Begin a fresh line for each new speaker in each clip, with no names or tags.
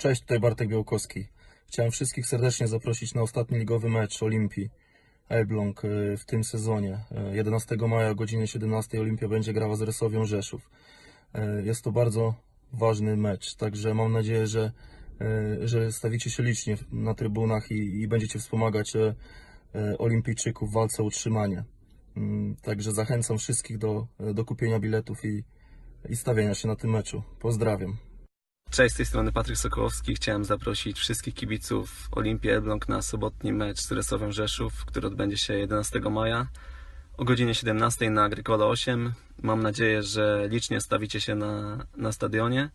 Cześć, tutaj Bartek Białkowski. Chciałem wszystkich serdecznie zaprosić na ostatni ligowy mecz Olimpii Elbląg e, w tym sezonie. E, 11 maja o godzinie 17 Olimpia będzie grała z Resowią Rzeszów. E, Jest to bardzo ważny mecz, także mam nadzieję, że, e, że stawicie się licznie na trybunach i, i będziecie wspomagać e, e, olimpijczyków w walce o utrzymanie. Mm, Także zachęcam wszystkich do, do kupienia biletów i, i stawienia się na tym meczu. Pozdrawiam.
Cześć, z tej strony Patryk Sokołowski. Chciałem zaprosić wszystkich kibiców Olimpii Elbląg na sobotni mecz z Resowią Rzeszów, który odbędzie się 11 maja o godzinie 17 na Agrykola 8. Mam nadzieję, że licznie stawicie się na, na stadionie,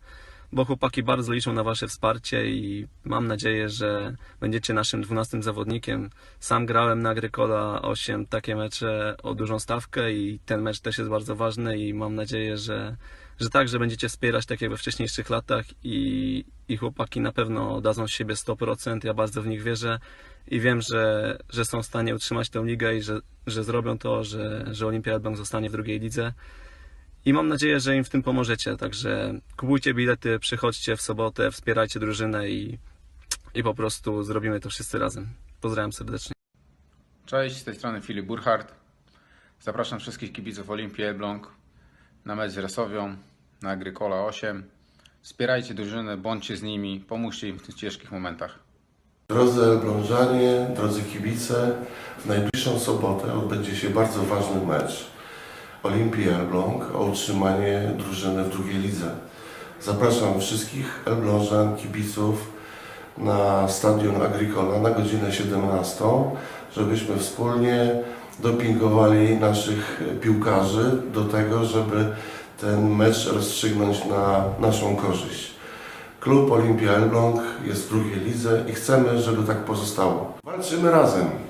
bo chłopaki bardzo liczą na Wasze wsparcie i mam nadzieję, że będziecie naszym 12 zawodnikiem. Sam grałem na Agrykola 8 takie mecze o dużą stawkę i ten mecz też jest bardzo ważny i mam nadzieję, że, że także będziecie wspierać tak jak we wcześniejszych latach i, i chłopaki na pewno dadzą z siebie 100%. Ja bardzo w nich wierzę i wiem, że, że są w stanie utrzymać tę ligę i że, że zrobią to, że, że Olimpia Elbląg zostanie w drugiej lidze. I mam nadzieję, że im w tym pomożecie. Także kupujcie bilety, przychodźcie w sobotę, wspierajcie drużynę i, i po prostu zrobimy to wszyscy razem. Pozdrawiam serdecznie.
Cześć, z tej strony Filip Burchardt. Zapraszam wszystkich kibiców Olimpii Elbląg na mecz z Resowią, na Agrykola 8. Wspierajcie drużynę, bądźcie z nimi, pomóżcie im w tych ciężkich momentach.
Drodzy Elblążanie, drodzy kibice, w najbliższą sobotę odbędzie się bardzo ważny mecz Olimpii Elbląg o utrzymanie drużyny w drugiej lidze. Zapraszam wszystkich Elblążan, kibiców na stadion Agricola na godzinę 17, żebyśmy wspólnie dopingowali naszych piłkarzy do tego, żeby ten mecz rozstrzygnąć na naszą korzyść. Klub Olimpia Elbląg jest w drugiej lidze i chcemy, żeby tak pozostało. Walczymy razem.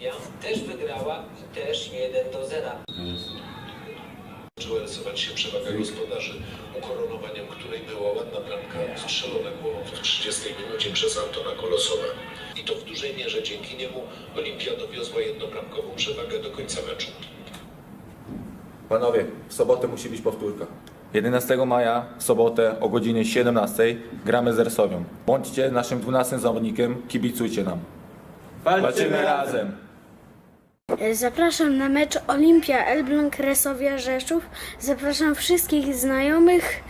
Wygrała też Olimpia, też wygrała i też 1 do 0.
Zaczęła rysować się przewaga gospodarzy, ukoronowaniem której była ładna bramka strzelona głową w 30 minucie przez Antona Kolosowa. I to w dużej mierze dzięki niemu Olimpia dowiozła jednobramkową przewagę do końca meczu.
Panowie, w sobotę musi być powtórka. 11 maja, w sobotę o godzinie 17 gramy z Resowią. Bądźcie naszym 12 zawodnikiem, kibicujcie nam. Walczymy razem!
Zapraszam na mecz Olimpia Elbląg Resowia Rzeszów. Zapraszam wszystkich znajomych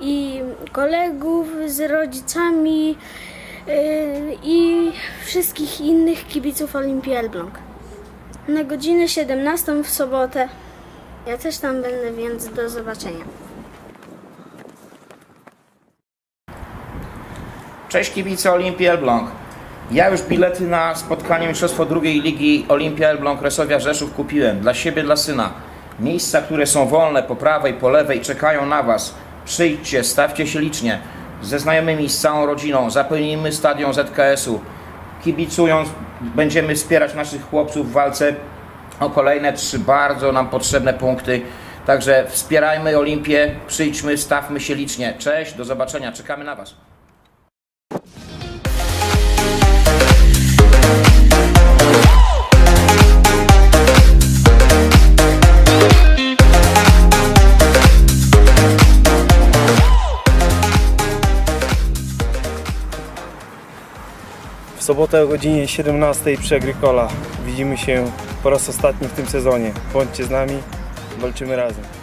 i kolegów z rodzicami yy, i wszystkich innych kibiców Olimpii Elbląg. Na godzinę 17 w sobotę. Ja też tam będę, więc do zobaczenia.
Cześć kibice Olimpii Elbląg. Ja już bilety na spotkanie Mistrzostwo drugiej ligi Olimpia Elbląg Resowia Rzeszów kupiłem dla siebie, dla syna. Miejsca, które są wolne po prawej, po lewej czekają na Was. Przyjdźcie, stawcie się licznie. Ze znajomymi, z całą rodziną zapełnimy stadion ZKS-u. Kibicując będziemy wspierać naszych chłopców w walce o kolejne trzy bardzo nam potrzebne punkty. Także wspierajmy Olimpię, przyjdźmy, stawmy się licznie. Cześć, do zobaczenia, czekamy na Was.
Sobotę o godzinie 17 przy Agrykola. Widzimy się po raz ostatni w tym sezonie. Bądźcie z nami, walczymy razem.